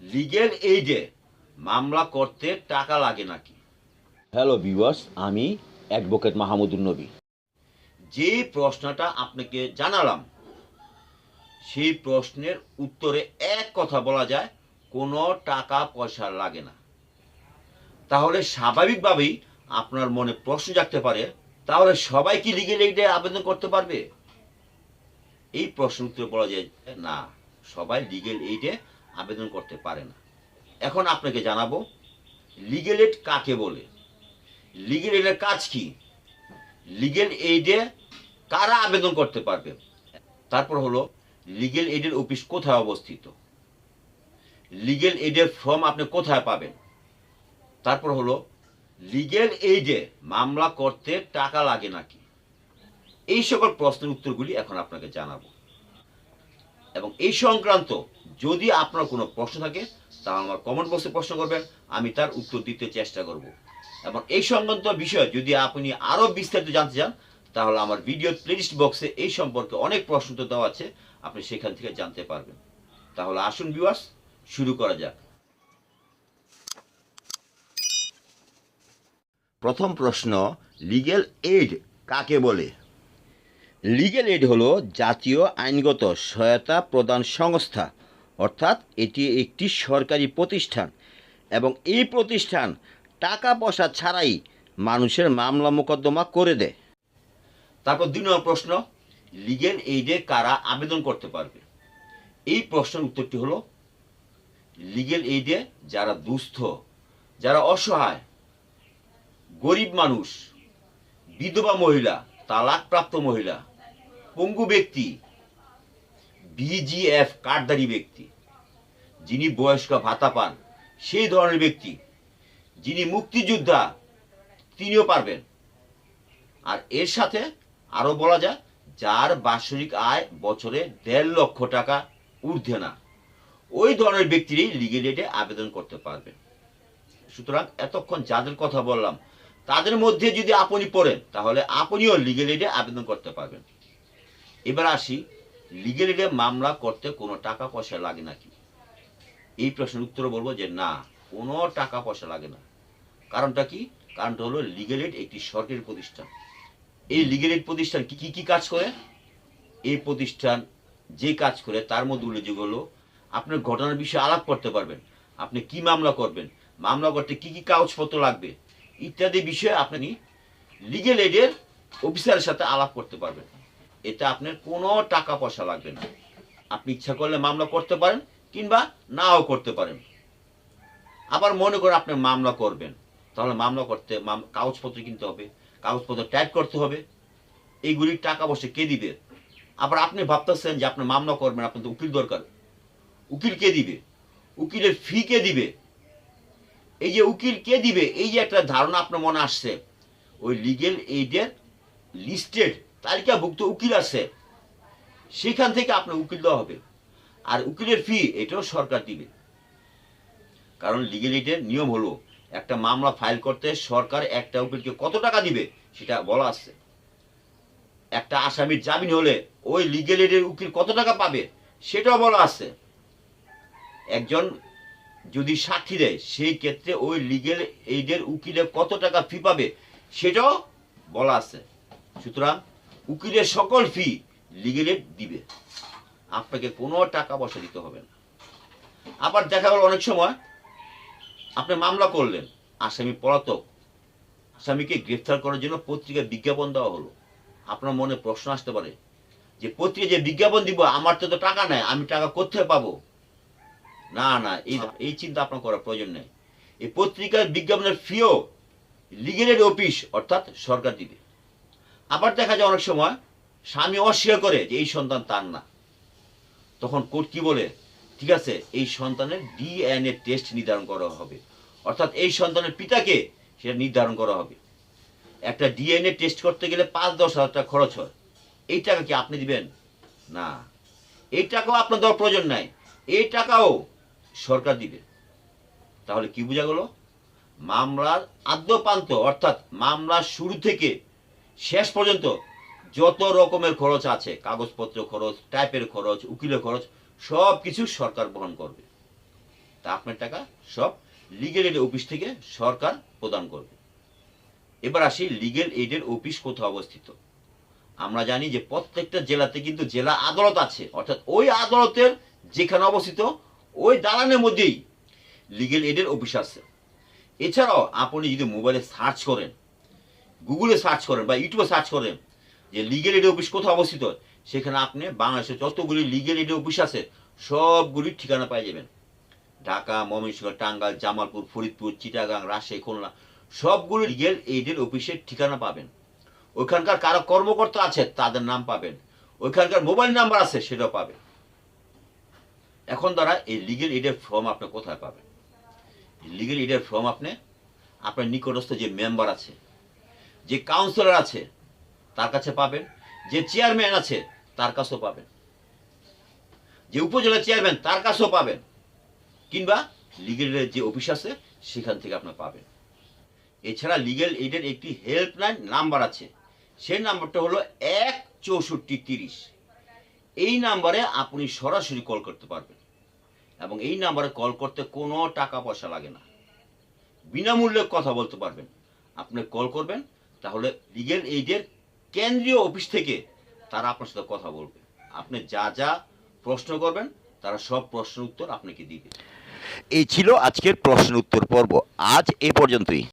Legal এইডে মামলা করতে টাকা লাগে নাকি? হ্যালো বিবাস আমি অ্যাডভোকেট মাহমুদুর নবী। যে প্রশ্নটা আপনাকে জানালাম সেই প্রশ্নের উত্তরে এক কথা বলা যায় কোনো টাকা পয়সা লাগে না। তাহলে স্বাভাবিকভাবেই আপনার মনে প্রশ্ন জাগতে পারে তাহলে সবাই কি লিগেল এইডে আবেদন করতে পারবে? এই প্রশ্ন উত্তরে বলা যায় না সবাই লিগেল এইডে আবেদন করতে পারে না। এখন আপনাকে জানাব লিগেল এইড কাকে বলে? লিগেল এইডের কাজ কি? লিগেল এইডে কারা আবেদন করতে পারবে? তারপর হলো লিগেল এইডের অফিস কোথায় অবস্থিত? লিগেল এইডের ফর্ম আপনি কোথায় পাবেন? তারপর হলো লিগেল এইডে মামলা করতে টাকা লাগে নাকি? এই সকল প্রশ্নের উত্তরগুলি এখন আপনাকে জানাব। এবং এই সংক্রান্ত যদি আপনার কোনো প্রশ্ন থাকে, তা আমার কমেন্ট বক্সে প্রশ্ন করবেন, আমি তার উত্তর দিতে চেষ্টা করব। এবং এই সংক্রান্ত বিষয় যদি আপনি আরও বিস্তারিত জানতে চান, তাহলে আমার ভিডিও প্লেলিস্ট বক্সে এই সম্পর্কে অনেক প্রশ্ন তো দেওয়া আছে, আপনি সেখান থেকে জানতে পারবেন। তাহলে আসুন ভিউয়ার্স শুরু করা যাক। প্রথম প্রশ্ন লিগেল এইড কাকে বলে? লিগেল এইড হলো জাতীয় আইনগত সহায়তা প্রদান সংস্থা অর্থাৎ এটি একটি সরকারি প্রতিষ্ঠান এবং এই প্রতিষ্ঠান টাকা পয়সা ছাড়াই মানুষের মামলা মোকদ্দমা করে দেয়। তারপর দুই নম্বর প্রশ্ন লিগেল এইডে কারা আবেদন করতে পারবে? এই প্রশ্নের উত্তরটি হলো লিগেল এইডে যারা দুস্থ, যারা অসহায়, গরিব মানুষ, বিধবা মহিলা, তালাকপ্রাপ্ত মহিলা, পঙ্গু ব্যক্তি বিজিএফ কার্ডধারী ব্যক্তি। যিনি বয়স্ক ভাতা পান সেই ধরনের ব্যক্তি। যিনি মুক্তিযোদ্ধা, তিনিও পারবেন। আর এর সাথে আরও বলা যায়, যার বাৎসরিক আয় বছরে দেড় লক্ষ টাকা ঊর্ধ্বে না, ওই ধরনের ব্যক্তিরই এডে আবেদন করতে পারবেন। সুতরাং এতক্ষণ যাদের কথা বললাম, তাদের মধ্যে যদি আপনি পড়েন, তাহলে আপনিও লিগেল এডে আবেদন করতে পারবেন। এবার আসি এডে মামলা করতে কোনো টাকা পয়সা লাগে নাকি? এই প্রশ্নের উত্তর বলব যে না, কোনো টাকা পয়সা লাগে না। কারণটা কি? কারণটা হলো লিগেল একটি সরকারি প্রতিষ্ঠান। এই লিগেল প্রতিষ্ঠান কি কি কাজ করে? এই প্রতিষ্ঠান যে কাজ করে তার মধ্যে উল্লেখযোগ্য হলো, আপনার ঘটনার বিষয়ে আলাপ করতে পারবেন। আপনি কি মামলা করবেন? মামলা করতে কি কি কাগজপত্র লাগবে? ইত্যাদি বিষয়ে আপনি লিগেল এডের অফিসারের সাথে আলাপ করতে পারবেন। এতে আপনার কোনো টাকা পয়সা লাগবে না। আপনি ইচ্ছা করলে মামলা করতে পারেন কিংবা নাও করতে পারেন। আবার মনে করে আপনি মামলা করবেন। তাহলে মামলা করতে কাগজপত্র কিনতে হবে, কাগজপত্র টাইপ করতে হবে। এইগুলির টাকা বসে কে দিবে? আবার আপনি ভাবতেছেন যে আপনি মামলা করবেন, আপনার তো উকিল দরকার। উকিল কে দিবে? উকিলের ফি কে দিবে? এই যে উকিল কে দিবে? এই যে একটা ধারণা আপনার মনে আসছে। ওই লিগেল এইডের লিস্টেড তালিকাভুক্ত উকিল আছে। সেখান থেকে আপনার উকিল দেওয়া হবে। আর উকিলের ফি এটাও সরকার দিবে। কারণ লিগেল এইডের নিয়ম হলো, একটা মামলা ফাইল করতে সরকার একটা উকিলকে কত টাকা দিবে সেটা বলা আছে। একটা আসামির জামিন হলে ওই লিগেল এইডের উকিল কত টাকা পাবে সেটাও বলা আছে। একজন যদি সাক্ষী দেয়, সেই ক্ষেত্রে ওই লিগেল এইডের উকিলে কত টাকা ফি পাবে সেটাও বলা আছে। সুতরাং উকিলের সকল ফি লিগেল দিবে। আপনাকে কোনো টাকা পয়সা দিতে হবে না। আবার দেখা গেল অনেক সময় আপনি মামলা করলেন আসামি পলাতক। আসামিকে গ্রেফতার করার জন্য পত্রিকায় বিজ্ঞাপন দেওয়া হলো। আপনার মনে প্রশ্ন আসতে পারে যে পত্রিকায় যে বিজ্ঞাপন দিব আমার তো তো টাকা নেই আমি টাকা কোথায় পাবো? না না এই এই চিন্তা আপনার করার প্রয়োজন নেই। এই পত্রিকার বিজ্ঞাপনের ফিও লিগেলের অফিস অর্থাৎ সরকার দিবে। আবার দেখা যায় অনেক সময় স্বামী অস্বীকার করে যে এই সন্তান তার না। তখন কোর্ট কি বলে? ঠিক আছে, এই সন্তানের ডিএনএ টেস্ট নির্ধারণ করা হবে। অর্থাৎ এই সন্তানের পিতাকে সেটা নির্ধারণ করা হবে। একটা ডিএনএ টেস্ট করতে গেলে পাঁচ দশ হাজার টাকা খরচ হয়। এই টাকা কি আপনি দিবেন? না। এই টাকাও আপনার দেওয়ার প্রয়োজন নাই। এই টাকাও সরকার দিবে। তাহলে কি বোঝা গেল? মামলার আদ্যপান্ত, অর্থাৎ মামলার শুরু থেকে শেষ পর্যন্ত যত রকমের খরচ আছে, কাগজপত্র খরচ টাইপের খরচ, উকিলের খরচ সব কিছু সরকার বহন করবে। তা আপনার টাকা সব লিগেল এইড অফিস থেকে সরকার প্রদান করবে। এবার আসি লিগেল এইডের অফিস কোথায় অবস্থিত। আমরা জানি যে প্রত্যেকটা জেলাতে কিন্তু জেলা আদালত আছে, অর্থাৎ ওই আদালতের যেখানে অবস্থিত, ওই দালানের মধ্যেই লিগেল এইডের অফিস আছে। এছাড়াও আপনি যদি মোবাইলে সার্চ করেন গুগলে সার্চ করেন বা ইউটিউবে সার্চ করেন যে লিগেল এইড অফিস কোথায় অবস্থিত, সেখানে আপনি বাংলাদেশের যতগুলি লিগেল এইড অফিস আছে, সবগুলির ঠিকানা পাই যাবেন। ঢাকা, ময়মনসিংহ, টাঙ্গাইল, জামালপুর, ফরিদপুর, চিটাগাং, রাজশাহী, খুলনা, সবগুলো লিগেল এইডের অফিসের ঠিকানা পাবেন। ওইখানকার কারও কর্মকর্তা আছে, তাদের নাম পাবেন। ওইখানকার মোবাইল নাম্বার আছে, সেটাও পাবেন। এখন দ্বারা এই লিগেল এইডের ফর্ম আপনি কোথায় পাবেন? লিগেল এইডের ফর্ম আপনি, আপনার নিকটস্থ যে মেম্বার আছে যে কাউন্সিলর আছে, তার কাছে পাবেন। যে চেয়ারম্যান আছে, তার কাছেও পাবেন। যে উপজেলা চেয়ারম্যান তার কাছেও পাবেন। কিংবা লিগেলের যে অফিস আছে, সেখান থেকে আপনি পাবেন। এছাড়া লিগেল এইডের একটি হেল্পলাইন নাম্বার আছে। সেই নাম্বারটা হলো এক চৌষট্টি তিরিশ। এই নাম্বারে আপনি সরাসরি কল করতে পারবেন। এবং এই নাম্বারে কল করতে কোনো টাকা পয়সা লাগে না। বিনামূল্যে কথা বলতে পারবেন। আপনি কল করবেন তাহলে লিগেল এইডের কেন্দ্রীয় অফিস থেকে তারা আপনার সাথে কথা বলবে। আপনি যা যা প্রশ্ন করবেন, তারা সব প্রশ্নের উত্তর আপনাকে দিবে। এই ছিল আজকের প্রশ্ন উত্তর পর্ব। আজ এ পর্যন্তই।